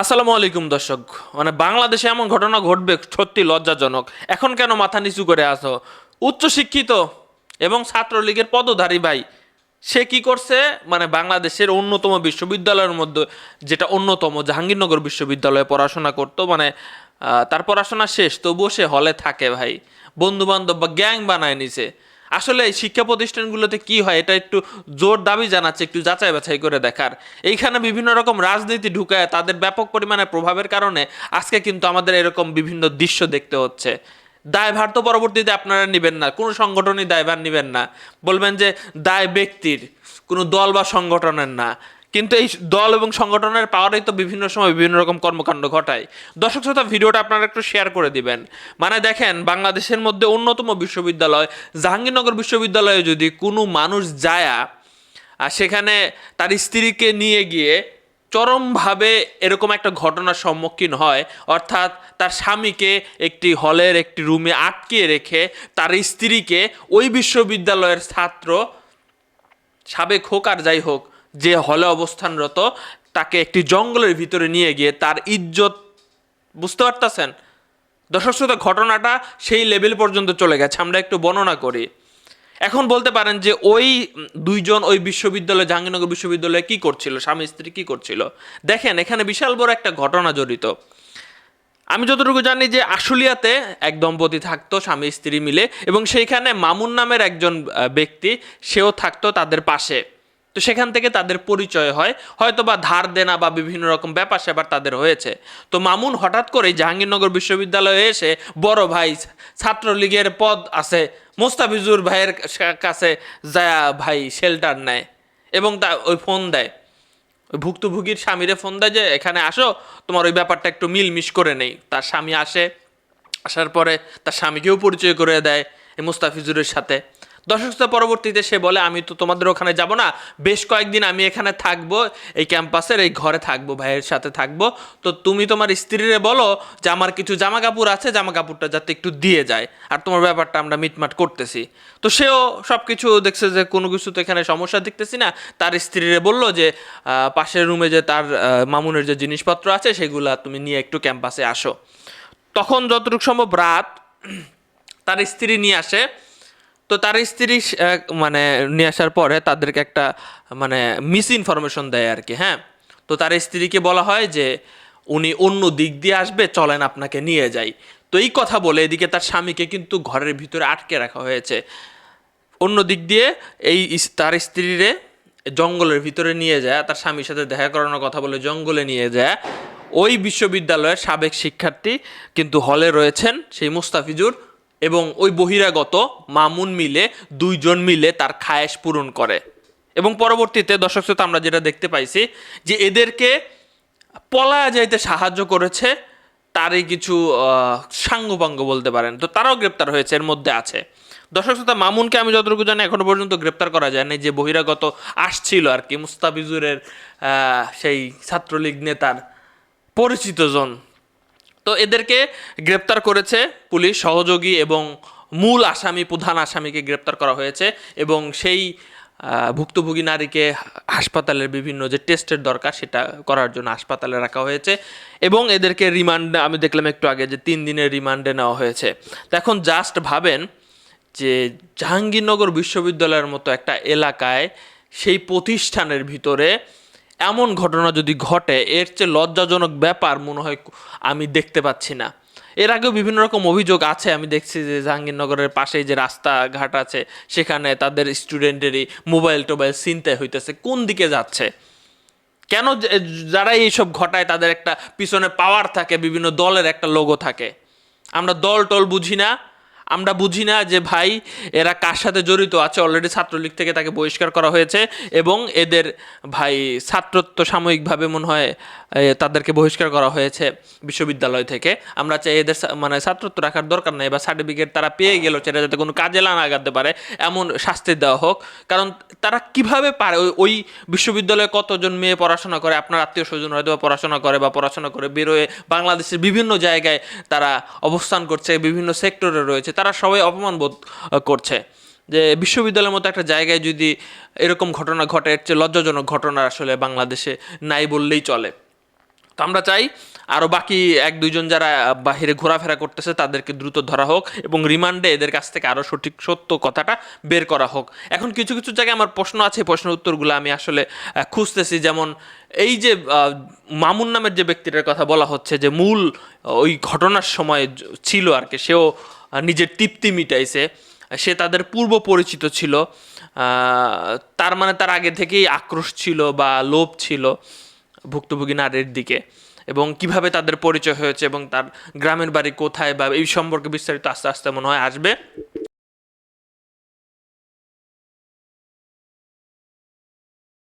আসসালামু আলাইকুম, দর্শক। মানে বাংলাদেশে এমন ঘটনা ঘটবে সত্যি লজ্জাজনক। এখন কেন মাথা নিচু করে আসো উচ্চশিক্ষিত এবং ছাত্রলীগের পদধারী ভাই, সে কি করছে? মানে বাংলাদেশের অন্যতম বিশ্ববিদ্যালয়ের মধ্যে, যেটা অন্যতম জাহাঙ্গীরনগর বিশ্ববিদ্যালয়ে পড়াশোনা করতো মানে তার পড়াশোনা শেষ, তবুও সে হলে থাকে ভাই। বন্ধু বান্ধব বা গ্যাং বানায় নিছে। আসলে এই শিক্ষা প্রতিষ্ঠানগুলোতে কি হয়, এটা একটু জোর দাবি জানাচ্ছে, একটু যাচাই বাছাই করে দেখার। এইখানে বিভিন্ন রকম রাজনীতি ঢুকায় তাদের ব্যাপক পরিমাণে প্রভাবের কারণে আজকে কিন্তু আমাদের এরকম বিভিন্ন দৃশ্য দেখতে হচ্ছে। দায়ভার তো পরবর্তীতে আপনারা নেবেন না, কোনো সংগঠনই দায়ভার নেবেন না। বলবেন যে দায় ব্যক্তির, কোনো দল বা সংগঠনের না। কিন্তু এই দল এবং সংগঠনের পাওয়ারই তো বিভিন্ন সময় বিভিন্ন রকম কর্মকাণ্ড ঘটায়। দর্শক শ্রোতা, ভিডিওটা আপনারা একটু শেয়ার করে দিবেন। মানে দেখেন, বাংলাদেশের মধ্যে অন্যতম বিশ্ববিদ্যালয়, জাহাঙ্গীরনগর বিশ্ববিদ্যালয়ে যদি কোনো মানুষ যায়া, আর সেখানে তার স্ত্রীকে নিয়ে গিয়ে চরমভাবে এরকম একটা ঘটনার সম্মুখীন হয়, অর্থাৎ তার স্বামীকে একটি হলের একটি রুমে আটকে রেখে তার স্ত্রীকে ওই বিশ্ববিদ্যালয়ের ছাত্র সাবেক হোক আর যাই হোক যে হলে অবস্থানরত, তাকে একটি জঙ্গলের ভিতরে নিয়ে গিয়ে তার ইজ্জত, বুঝতে পারতেছেন? দর্শক শ্রোতা ঘটনাটা সেই লেভেল পর্যন্ত চলে গেছে, আমরা একটু বর্ণনা করি। এখন বলতে পারেন যে ওই দুইজন ওই বিশ্ববিদ্যালয়ে, জাহাঙ্গীরনগর বিশ্ববিদ্যালয়ে কি করছিল? স্বামী, স্ত্রী কি করছিল? দেখেন, এখানে বিশাল বড় একটা ঘটনা জড়িত। আমি যতটুকু জানি যে আশুলিয়াতে এক দম্পতি থাকতো, স্বামী, স্ত্রী মিলে, এবং সেইখানে মামুন নামের একজন ব্যক্তি, সেও থাকতো তাদের পাশে। তো সেখান থেকে তাদের পরিচয় হয় হয়তো বা ধার দেনা বা বিভিন্ন রকম ব্যাপার স্যাপার তাদের হয়েছে। তো মামুন হঠাৎ করেই জাহাঙ্গীরনগর বিশ্ববিদ্যালয়ে এসে বড় ভাই ছাত্রলীগের পদ আছে, মোস্তাফিজুর ভাইয়ের কাছে যায় ভাই শেল্টার নেয় এবং তা ওই ফোন দেয়। ওই ভুক্তভোগীর স্বামীরে ফোন দেয় যে, এখানে আসো, তোমার ওই ব্যাপারটা একটু মিলমিশ করে নেই। তার স্বামী আসে, আসার পরে তার স্বামীকেও পরিচয় করে দেয় এই মুস্তাফিজুরের সাথে। দর্শক পরবর্তীতে সে বলে, আমি তো তোমাদের ওখানে যাব না। বেশ কয়েকদিন আমি এখানে থাকব, এই ক্যাম্পাসের, এই ঘরে থাকব, ভাইয়ের সাথে থাকব। তো তুমি তোমার স্ত্রীরে বলো যে, আমার কিছু জামা কাপড় আছে জামা কাপড়টা যাতে একটু দিয়ে যায়। আর তোমার ব্যাপারটা আমরা মিটমাট করতেছি। তো সেও সব কিছু দেখছে যে, কোনো কিছু তো এখানে সমস্যা দেখতেছি না। তার স্ত্রীরে বলল যে পাশের রুমে যে তার মামুনের যে জিনিসপত্র আছে, সেগুলা তুমি নিয়ে একটু ক্যাম্পাসে আসো। তখন যতটুকু সম্ভব রাত তার স্ত্রী নিয়ে আসে। তো তার স্ত্রী মানে নিয়ে আসার পরে তাদেরকে একটা মানে মিস ইনফরমেশন দেয় আর কি হ্যাঁ? তো তার স্ত্রীকে বলা হয় যে, উনি অন্য দিক দিয়ে আসবে, চলেন আপনাকে নিয়ে যাই। তো এই কথা বলে এদিকে তার স্বামীকে কিন্তু ঘরের ভিতরে আটকে রাখা হয়েছে। অন্য দিক দিয়ে এই তার স্ত্রীরে জঙ্গলের ভিতরে নিয়ে যায়, তার স্বামীর সাথে দেখা করানোর কথা বলে জঙ্গলে নিয়ে যায়। ওই বিশ্ববিদ্যালয়ের সাবেক শিক্ষার্থী কিন্তু হলে রয়েছেন সেই মুস্তাফিজুর এবং ওই বহিরাগত মামুন মিলে দুইজন মিলে তার খায়েশ পূরণ করে। এবং পরবর্তীতে দর্শক শ্রোতা আমরা যেটা দেখতে পাইছি যে এদেরকে পলায়া যাইতে সাহায্য করেছে তারই কিছু আহ, সাঙ্গপাঙ্গ বলতে পারেন। তো তারাও গ্রেপ্তার হয়েছে এর মধ্যে আছে। দর্শক শ্রোতা মামুনকে আমি যতটুকু জানি এখনও পর্যন্ত গ্রেপ্তার করা যায় যায়নি। যে বহিরাগত আসছিল আর কি মুস্তাফিজুরের সেই ছাত্রলীগ নেতার পরিচিত জন তো এদেরকে গ্রেপ্তার করেছে পুলিশ, সহযোগী এবং মূল আসামি, প্রধান আসামিকে গ্রেপ্তার করা হয়েছে এবং সেই ভুক্তভোগী নারীকে হাসপাতালের বিভিন্ন যে টেস্টের দরকার সেটা করার জন্য হাসপাতালে রাখা হয়েছে এবং এদেরকে রিমান্ডে, আমি দেখলাম একটু আগে যে তিন দিনের রিমান্ডে নেওয়া হয়েছে। তো এখন জাস্ট ভাবেন যে জাহাঙ্গীরনগর বিশ্ববিদ্যালয়ের মতো একটা এলাকায় সেই প্রতিষ্ঠানের ভিতরে এমন ঘটনা যদি ঘটে, এর চেয়ে লজ্জাজনক ব্যাপার মনে হয় আমি দেখতে পাচ্ছি না। এর আগেও বিভিন্ন রকম অভিযোগ আছে, আমি দেখছি যে জাহাঙ্গীরনগরের পাশেই যে রাস্তাঘাট আছে, সেখানে তাদের স্টুডেন্টেরই মোবাইল টোবাইল চিন্তায় হইতেছে। কোন দিকে যাচ্ছে? কেন যারা এইসব ঘটায়, তাদের একটা পিছনে পাওয়ার থাকে, বিভিন্ন দলের একটা লোগো থাকে। আমরা দল টল বুঝি না আমরা বুঝি না যে ভাই, এরা কার সাথে জড়িত আছে? অলরেডি ছাত্রলীগ থেকে তাকে বহিষ্কার করা হয়েছে এবং এদের ভাই ছাত্রত্ব সাময়িকভাবে মনে হয় তাদেরকে বহিষ্কার করা হয়েছে বিশ্ববিদ্যালয় থেকে। আমরা চাই এদের মানে ছাত্রত্ব রাখার দরকার নেই বা সার্টিফিকেট তারা পেয়ে গেল সেটা যাতে কোনো কাজে না লাগাতে পারে, এমন শাস্তি দেওয়া হোক। কারণ তারা কীভাবে পারে? ওই- বিশ্ববিদ্যালয়ে কতজন মেয়ে পড়াশোনা করে? আপনার আত্মীয় স্বজন হয়তো পড়াশোনা করে বা পড়াশোনা করে বেরোয় বাংলাদেশের বিভিন্ন জায়গায় তারা অবস্থান করছে, বিভিন্ন সেক্টরে রয়েছে। তারা সবাই অপমান বোধ করছে। যে বিশ্ববিদ্যালয়ের মতো একটা জায়গায় যদি এরকম ঘটনা ঘটে, এর চেয়ে লজ্জাজনক ঘটনা আসলে বাংলাদেশে নাই বললেই চলে। তো আমরা চাই আরও বাকি এক, দুইজন যারা বাহিরে ঘোরাফেরা করতেছে, তাদেরকে দ্রুত ধরা হোক এবং রিমান্ডে এদের কাছ থেকে আরও সঠিক সত্য কথাটা বের করা হোক। এখন কিছু কিছু জায়গায় আমার প্রশ্ন আছে প্রশ্নের উত্তরগুলো আমি আসলে খুঁজতেছি। যেমন এই যে মামুন নামের যে ব্যক্তিটার কথা বলা হচ্ছে, যে মূল ওই ঘটনার সময় ছিল আর কি, সেও নিজের তৃপ্তি মিটাইছে। সে তাদের পূর্ব পরিচিত ছিল। তার মানে তার আগে থেকেই আক্রোশ ছিল বা লোভ ছিল ভুক্তভোগী নারীর দিকে। এবং কীভাবে তাদের পরিচয় হয়েছে এবং তার গ্রামের বাড়ি কোথায় বা এই সম্পর্কে বিস্তারিত আস্তে আস্তে মনে হয় আসবে।